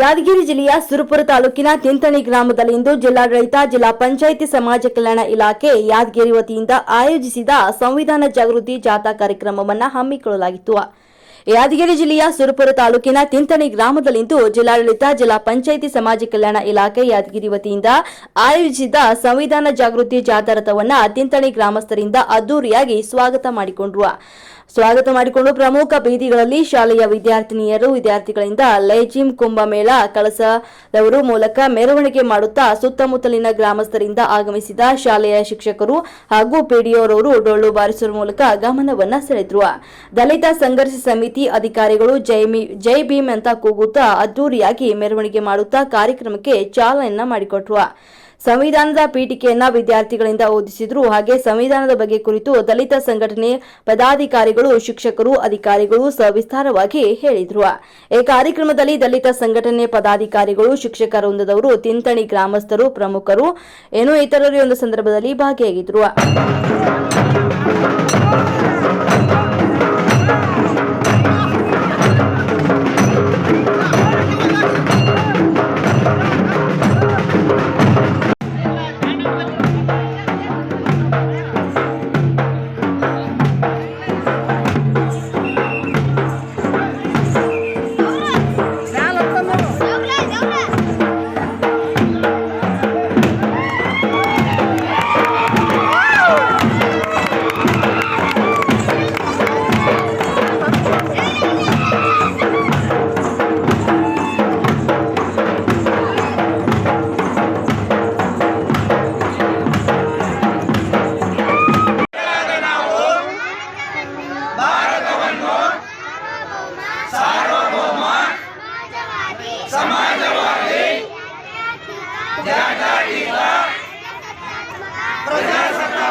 ಯಾದಗಿರಿ ಜಿಲ್ಲೆಯ ಸುರಪುರ ತಾಲೂಕಿನ ತಿಂತಣಿ ಗ್ರಾಮದಲ್ಲಿಂದು ಜಿಲ್ಲಾಡಳಿತ, ಜಿಲ್ಲಾ ಪಂಚಾಯಿತಿ, ಸಮಾಜ ಕಲ್ಯಾಣ ಇಲಾಖೆ ಯಾದಗಿರಿ ವತಿಯಿಂದ ಆಯೋಜಿಸಿದ ಸಂವಿಧಾನ ಜಾಗೃತಿ ಜಾಥಾ ಕಾರ್ಯಕ್ರಮವನ್ನು ಹಮ್ಮಿಕೊಳ್ಳಲಾಗಿತ್ತು. ಯಾದಗಿರಿ ಜಿಲ್ಲೆಯ ಸುರಪುರ ತಾಲೂಕಿನ ತಿಂತಣಿ ಗ್ರಾಮದಲ್ಲಿಂದು ಜಿಲ್ಲಾಡಳಿತ, ಜಿಲ್ಲಾ ಪಂಚಾಯಿತಿ, ಸಮಾಜ ಕಲ್ಯಾಣ ಇಲಾಖೆ ಯಾದಗಿರಿ ವತಿಯಿಂದ ಆಯೋಜಿಸಿದ ಸಂವಿಧಾನ ಜಾಗೃತಿ ಜಾಥಾ ರಥವನ್ನು ತಿಂತಣಿ ಗ್ರಾಮಸ್ಥರಿಂದ ಅದ್ದೂರಿಯಾಗಿ ಸ್ವಾಗತ ಮಾಡಿಕೊಂಡ್ರು. ಸ್ವಾಗತ ಮಾಡಿಕೊಂಡು ಪ್ರಮುಖ ಬೀದಿಗಳಲ್ಲಿ ಶಾಲೆಯ ವಿದ್ಯಾರ್ಥಿನಿಯರು, ವಿದ್ಯಾರ್ಥಿಗಳಿಂದ ಲೈಜಿಮ್ ಕುಂಭಮೇಳ ಕಳಸದವರು ಮೂಲಕ ಮೆರವಣಿಗೆ ಮಾಡುತ್ತಾ ಸುತ್ತಮುತ್ತಲಿನ ಗ್ರಾಮಸ್ಥರಿಂದ ಆಗಮಿಸಿದ ಶಾಲೆಯ ಶಿಕ್ಷಕರು ಹಾಗೂ ಪಿಡಿಒರವರು ಡೊಳ್ಳು ಬಾರಿಸುವ ಮೂಲಕ ಗಮನವನ್ನ ಸೆಳೆದ್ರು. ದಲಿತ ಸಂಘರ್ಷ ಸಮಿತಿ ಅಧಿಕಾರಿಗಳು ಜೈ ಭೀಮ್ ಅಂತ ಕೂಗುತ್ತಾ ಅದ್ದೂರಿಯಾಗಿ ಮೆರವಣಿಗೆ ಮಾಡುತ್ತಾ ಕಾರ್ಯಕ್ರಮಕ್ಕೆ ಚಾಲನೆಯನ್ನ ಮಾಡಿಕೊಟ್ರು. ಸಂವಿಧಾನದ ಪೀಠಿಕೆಯನ್ನ ವಿದ್ಯಾರ್ಥಿಗಳಿಂದ ಓದಿಸಿದ್ರು. ಹಾಗೆ ಸಂವಿಧಾನದ ಬಗ್ಗೆ ಕುರಿತು ದಲಿತ ಸಂಘಟನೆ ಪದಾಧಿಕಾರಿಗಳು, ಶಿಕ್ಷಕರು, ಅಧಿಕಾರಿಗಳು ಸವಿಸ್ತಾರವಾಗಿ ಹೇಳಿದ್ರು. ಈ ಕಾರ್ಯಕ್ರಮದಲ್ಲಿ ದಲಿತ ಸಂಘಟನೆ ಪದಾಧಿಕಾರಿಗಳು ಶಿಕ್ಷಕ ವೃಂದದವರು ತಿಂತಣಿ ಗ್ರಾಮಸ್ಥರು, ಪ್ರಮುಖರು, ಏನೋ ಇತರರು ಒಂದು ಸಂದರ್ಭದಲ್ಲಿ ಭಾಗಿಯಾಗಿದ್ರು.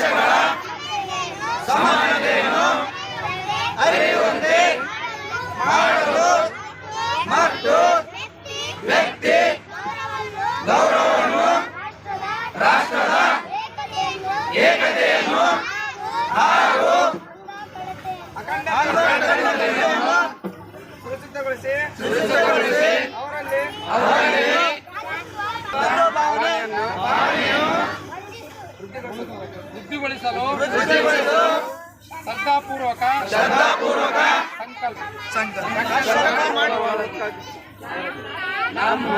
ಅವಕಾಶಗಳ ಸಮಾನತೆಯನ್ನು ಅರಿಯುವಂತೆ ಮಾಡಲು ಮತ್ತು ವ್ಯಕ್ತಿ ಗೌರವವನ್ನು ರಾಷ್ಟ್ರದ ಏಕತೆಯನ್ನು ವೃದ್ಧಿಗೊಳಿಸಲು ಶ್ರದ್ಧಾಪೂರ್ವಕ ಶ್ರದ್ಧಾಪೂರ್ವಕ ಸಂಕಲ್ಪ ನಮ್ಮ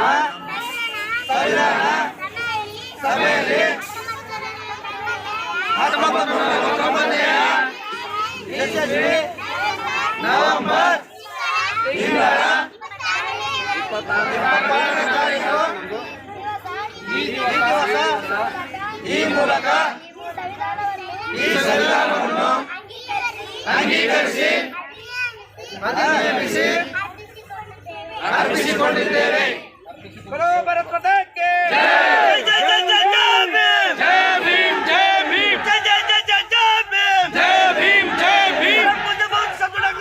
ಸಭೆಯಲ್ಲಿ ಯಶಸ್ವಿ ನವೆಂಬರ್ ತಿಂಗಳ ಈ ಮೂಲಕ ಈ ಸಂವಿಧಾನವನ್ನು ಅಂಗೀಕರಿಸಿ. ಅರ್ಪಿಸಿಕೊಂಡಿದ್ದೇವೆ. ಬರೋ ಭಾರತ್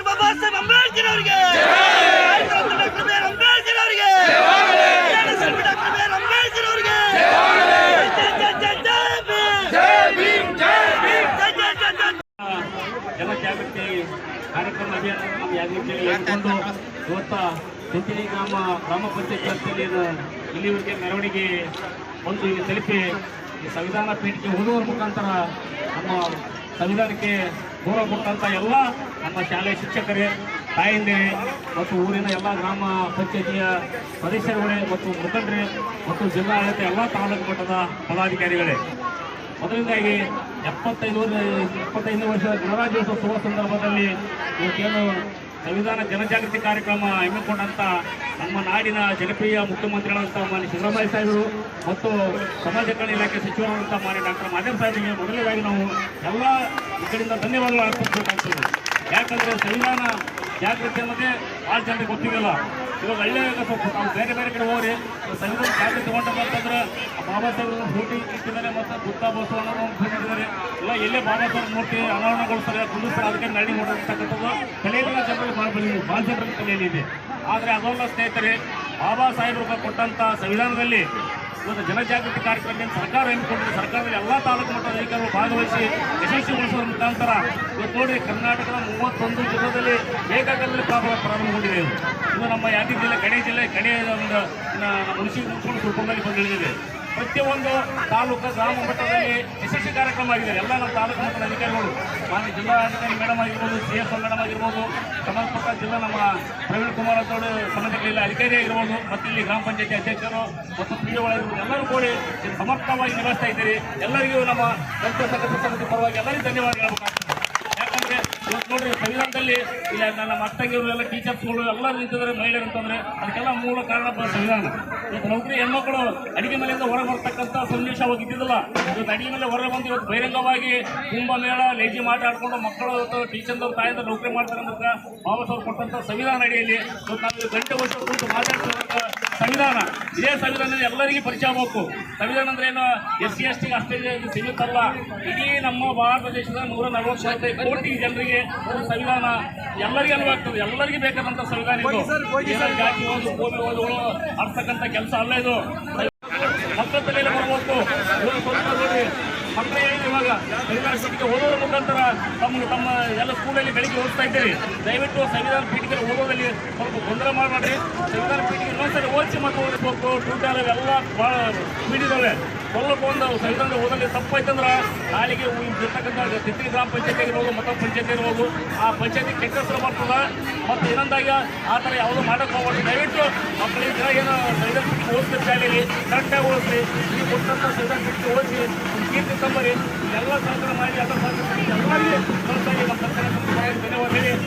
ಬಾಬಾ ಸಾಹೇಬ್ ಅಂಬೇಡ್ಕರ್ ಅವರಿಗೆ ಡಾಕ್ಟರ್ ಬಿ ಆರ್ ಅಂಬೇಡ್ಕರ್ ಅವರಿಗೆ ಡಾಕ್ಟರ್ ಬಿ ಆರ್ ಅಂಬೇಡ್ಕರ್ ಅವರಿಗೆ ಜೈ ಭೀಮ್. ಜೈ ಭೀಮ್. ಜೈ ಜೈ ಜೈ ಜೈ ಜನಜಾಗೃತಿ ಕಾರ್ಯಕ್ರಮ ಹಮ್ಮಿಕೊಂಡು ಇವತ್ತ ಚಿಂಚಣಿ ಗ್ರಾಮ ಗ್ರಾಮ ಪಂಚಾಯತ್ ವ್ಯಾಪ್ತಿಯಲ್ಲಿ ಇಲ್ಲಿವರೆಗೆ ಮೆರವಣಿಗೆ ಒಂದು ಇಲ್ಲಿ ತಲುಪಿ ಸಂವಿಧಾನ ಪೀಠಕ್ಕೆ ಓದುವ ಮುಖಾಂತರ ನಮ್ಮ ಸಂವಿಧಾನಕ್ಕೆ ಗೌರವ ಕೊಟ್ಟಂಥ ಎಲ್ಲ ನಮ್ಮ ಶಾಲೆಯ ಶಿಕ್ಷಕರೇ, ತಾಯಿಂದಿರೇ ಮತ್ತು ಊರಿನ ಎಲ್ಲ ಗ್ರಾಮ ಪಂಚಾಯತಿಯ ಸದಸ್ಯರುಗಳೇ ಮತ್ತು ಮುಖಂಡರೇ ಮತ್ತು ಜಿಲ್ಲಾಡಳಿತ ಎಲ್ಲ ತಾಲೂಕು ಮಟ್ಟದ ಪದಾಧಿಕಾರಿಗಳೇ. ಮೊದಲನೇದಾಗಿ ಎಪ್ಪತ್ತೈದು ವರ್ಷ ಎಪ್ಪತ್ತೈದನೇ ವರ್ಷದ ಗಣರಾಜ್ಯೋತ್ಸವ ಸಂದರ್ಭದಲ್ಲಿ ಇವತ್ತೇನು ಸಂವಿಧಾನ ಜನಜಾಗೃತಿ ಕಾರ್ಯಕ್ರಮ ಹಮ್ಮಿಕೊಂಡಂತ ನಮ್ಮ ನಾಡಿನ ಜನಪ್ರಿಯ ಮುಖ್ಯಮಂತ್ರಿಗಳಂತ ಮಾನ್ಯ ಸಿದ್ದರಾಮಯ್ಯ ಸಾಹೇಬರು ಮತ್ತು ಸಮಾಜ ಕಲ್ಯಾಣ ಇಲಾಖೆ ಸಚಿವರಾದಂಥ ಮಾನ್ಯ ಡಾಕ್ಟರ್ ಮಾದೇವ್ ಸಾಹೇಬರಿಗೆ ಮೊದಲನೇದಾಗಿ ನಾವು ಎಲ್ಲ ಈ ಕಡೆಯಿಂದ ಧನ್ಯವಾದಗಳು ಅರ್ಪಿಸಬೇಕಾಗ್ತದೆ ಯಾಕಂದ್ರೆ ಸಂವಿಧಾನ ಜಾಗೃತಿ ಅನ್ನೋದೇ ಭಾಳ ಜನರಿಗೆ ಗೊತ್ತಿರಲ್ಲ ಇವಾಗ ಹಳ್ಳಿ ಸ್ವಲ್ಪ ನಾವು ಬೇರೆ ಬೇರೆ ಕಡೆ ಹೋಗ್ರಿ ಸಂವಿಧಾನ ಜಾಗೃತಿ ಅಂತಂದ್ರೆ ಬಾಬಾ ಸಾಹೇಬ್ರ ಮೂರ್ತಿ ಇಟ್ಟಿದ್ದಾರೆ ಮತ್ತು ಬುದ್ಧ ಬಸವಣ್ಣವರು ಇಟ್ಟಿದ್ದಾರೆ. ಎಲ್ಲ ಎಲ್ಲೇ ಬಾಬಾ ಸಾಹೇಬ್ ಮೂರ್ತಿ ಅನಾವರಣಗೊಳಿಸ್ತಾರೆ, ಕುಂದಿಸ್ತಾರೆ, ಅದಕ್ಕೆ ನಡಿ ನೋಡಿರ್ತಕ್ಕಂಥದ್ದು. ಕಲೆಯಲ್ಲಿ ಕಲಿಯಲಿದೆ ಆದರೆ ಅದೊಂದು ಸ್ನೇಹಿತರೆ, ಬಾಬಾ ಸಾಹೇಬರು ಕೊಟ್ಟಂಥ ಸಂವಿಧಾನದಲ್ಲಿ ಇವತ್ತು ಜನಜಾಗೃತಿ ಕಾರ್ಯಕ್ರಮದಿಂದ ಸರ್ಕಾರ ಹಮ್ಮಿಕೊಂಡಿದೆ. ಸರ್ಕಾರದಲ್ಲಿ ಎಲ್ಲ ತಾಲೂಕು ಮಟ್ಟದ ಅಧಿಕಾರಿಗಳು ಭಾಗವಹಿಸಿ ಯಶಸ್ವಿಗೊಳಿಸುವ ಮುಖಾಂತರ ಇವತ್ತು ನೋಡಿ ಕರ್ನಾಟಕದ ಮೂವತ್ತೊಂದು ಜಿಲ್ಲೆಯಲ್ಲಿ ಬೇಕಾದಲ್ಲಿ ಪ್ರಾರಂಭಗೊಂಡಿದೆ ಇದು. ನಮ್ಮ ಯಾದಗಿರಿ ಜಿಲ್ಲೆ, ಕಡೆ ಜಿಲ್ಲೆ, ಕಡೆ ಒಂದು ಮುನ್ಸಿ ಮುಗಿಸ್ಕೊಂಡು ಸುಳ್ಕೊಂಡಲ್ಲಿ ಬಂದಿಳಿದಿದೆ ಪ್ರತಿಯೊಂದು ತಾಲೂಕು ಗ್ರಾಮ ಮಟ್ಟದಲ್ಲಿ ಯಶಸ್ವಿ ಕಾರ್ಯಕ್ರಮ ಆಗಿದೆ. ಎಲ್ಲ ನಮ್ಮ ತಾಲೂಕು ಮಟ್ಟದ ಅಧಿಕಾರಿಗಳು, ಮಾನ್ಯ ಜಿಲ್ಲಾಧಿಕಾರಿ ಮೇಡಮ್ ಆಗಿರ್ಬೋದು, ಸಿ ಎಸ್ ಮೇಡಮ್ ಆಗಿರ್ಬೋದು, ಸಂಬಂಧಪಟ್ಟ ಜಿಲ್ಲಾ ನಮ್ಮ ಪ್ರವೀಣ್ ಕುಮಾರ್ ಅಂತ ಸಂಬಂಧಗಳಿಲ್ಲ ಅಧಿಕಾರಿ ಆಗಿರ್ಬೋದು, ಮತ್ತು ಇಲ್ಲಿ ಗ್ರಾಮ ಪಂಚಾಯತಿ ಅಧ್ಯಕ್ಷರು ಮತ್ತು ಪಿ ಆಗಿರ್ಬೋದು, ಎಲ್ಲರೂ ಕೂಡಿ ಸಮರ್ಥವಾಗಿ ನಿಭಾಯಿಸ್ತಾ ಇದ್ದೀರಿ. ಎಲ್ಲರಿಗೂ ನಮ್ಮ ಸಂತೋಷ ಸಮಿತಿ ಪರವಾಗಿ ಎಲ್ಲರಿಗೂ ಧನ್ಯವಾದ ಹೇಳ್ಬೇಕಾಗ್ತದೆ ನೋಡ್ರಿ ಸಂವಿಧಾನದಲ್ಲಿ ಇಲ್ಲ, ನನ್ನ ಎಲ್ಲ ಟೀಚರ್ಸ್ಗಳು ಎಲ್ಲರೂ ನಿಂತಿದ್ದಾರೆ, ಮಹಿಳೆಯರು ಅಂತಂದ್ರೆ ಅದಕ್ಕೆಲ್ಲ ಮೂಲ ಕಾರಣ ಸಂವಿಧಾನ. ಇವತ್ತು ನೌಕರಿ ಹೆಣ್ಮಕ್ಳು ಅಡಿಗೆ ಮನೆಯಿಂದ ಹೊರಗೆ ಬರ್ತಕ್ಕಂಥ ಸಂದೇಶ ಅವಾಗ ಇದ್ದಿದ್ದಿಲ್ಲ, ಇವತ್ತು ಅಡಿಗೆ ಮೇಲೆ ಹೊರಗೆ ಬಂದು ಇವತ್ತು ಬಹಿರಂಗವಾಗಿ ಕುಂಭಮೇಳ, ಲೇಜಿ ಮಾತಾಡಿಕೊಂಡು ಮಕ್ಕಳು ಇವತ್ತು ಟೀಚರ್ದವ್ರು ತಾಯಿಂದ ನೌಕರಿ ಮಾಡ್ತಾರೆ ಅಂತ ಬಾಬಾ ಸಾಹೇಬ್ ಕೊಟ್ಟಂಥ ಸಂವಿಧಾನ ಅಡಿಯಲ್ಲಿ ಇವತ್ತು ನಾವು ಗಂಟೆ ವರ್ಷ ಕುರಿತು ಮಾತಾಡ್ತಿರುವಂಥ ಸಂವಿಧಾನ. ಇದೇ ಸಂವಿಧಾನ ಎಲ್ಲರಿಗೂ ಪರಿಚಯ ಆಗಬೇಕು. ಸಂವಿಧಾನ ಅಂದ್ರೆ ಏನು? ಎಸ್ ಸಿ ಎಸ್ ಟಿ ಅಷ್ಟೇ ಸೀಮಿತ ಅಲ್ಲ ಇಡೀ ನಮ್ಮ ಭಾರತ ದೇಶದ ನೂರ ನಲವತ್ತೈದು ಕೋಟಿ ಜನರಿಗೆ ಸಂವಿಧಾನ. ಎಲ್ಲರಿಗೂ ಅನುವಾಗ್ತದೆ ಎಲ್ಲರಿಗೂ ಬೇಕಾದಂಥ ಸಂವಿಧಾನ ಇದು. ಜಾತಿ ಓದು ಭೂಮಿ ಓದುಗಳು ಅರ್ಥಕ್ಕಂಥ ಕೆಲಸ ಅಲ್ಲ ಇದು. ಮಕ್ಕಳ ತಲೆಯಲ್ಲಿ ನೋಡ್ರಿ ಮಕ್ಕಳು ಇವಾಗ ಸಂವಿಧಾನ ಓದೋದ್ರ ಮುಖಾಂತರ ತಮ್ಮ ತಮ್ಮ ಎಲ್ಲ ಸ್ಕೂಲಲ್ಲಿ ಬೆಳಿಗ್ಗೆ ಓದ್ತಾ ಇದ್ದೀರಿ ದಯವಿಟ್ಟು ಸಂವಿಧಾನ ಪೀಠಿಗೆ ಓದೋದಲ್ಲಿ ಸ್ವಲ್ಪ ಗೊಂದಲ ಮಾಡಬೇಡ್ರಿ. ಸಂವಿಧಾನ ಪೀಠಿಗೆ ಇನ್ನೊಂದ್ಸರಿ ಓದಿಸಿ ಮತ್ತು ಓದಿಸ್ಬೇಕು ಟ್ಯೂಟರ್ ಎಲ್ಲ ಭಾಳ ಸ್ಪೀಡಿದ್ದಾವೆ ಸ್ವಲ್ಪ ಒಂದು ಸಂವಿಧಾನ ಓದಲ್ಲಿ ತಪ್ಪಾಯ್ತಂದ್ರೆ ನಾಳೆಗೆ ಇರ್ತಕ್ಕಂಥ ತಿತ್ತಿನ ಗ್ರಾಮ ಪಂಚಾಯತಿ ಇರ್ಬೋದು ಮತ್ತೊಂದು ಪಂಚಾಯತಿ ಇರ್ಬೋದು ಆ ಪಂಚಾಯತಿ ಕೆಟ್ಟ ಬರ್ತದೆ ಮತ್ತು ಇನ್ನೊಂದಾಗಿ ಆ ಥರ ಯಾವುದು ಮಾಡೋಕೆ ಹೋಗ್ಬಾರ್ದು. ದಯವಿಟ್ಟು ಮಕ್ಕಳಿಗೆ ದಿನ ಏನು ಸಂವಿಧಾನ ಪೀಠಿಗೆ ಓದಿಸ್ತಾರೆ ಶಾಲೆಯಲ್ಲಿ ಕರೆಕ್ಟಾಗಿ ಓದಿಸಿ ಈ ಕೊಟ್ಟಂಥ ಸಂವಿಧಾನ ಪೀಠಿಗೆ ಓದಿಸಿ ಕೀರ್ತಿ ಕೊತ್ತಂಬರಿ ಎಲ್ಲ ಸಹಕಾರ ಮಾಡಿ ಎಲ್ಲ ಸಹಕಾರ ಎಲ್ಲರಿಗೆ ಮನಸ್ಸಾಗಿ ನಮ್ಮ ಸರ್ಕಾರ ಧನ್ಯವಾದಗಳು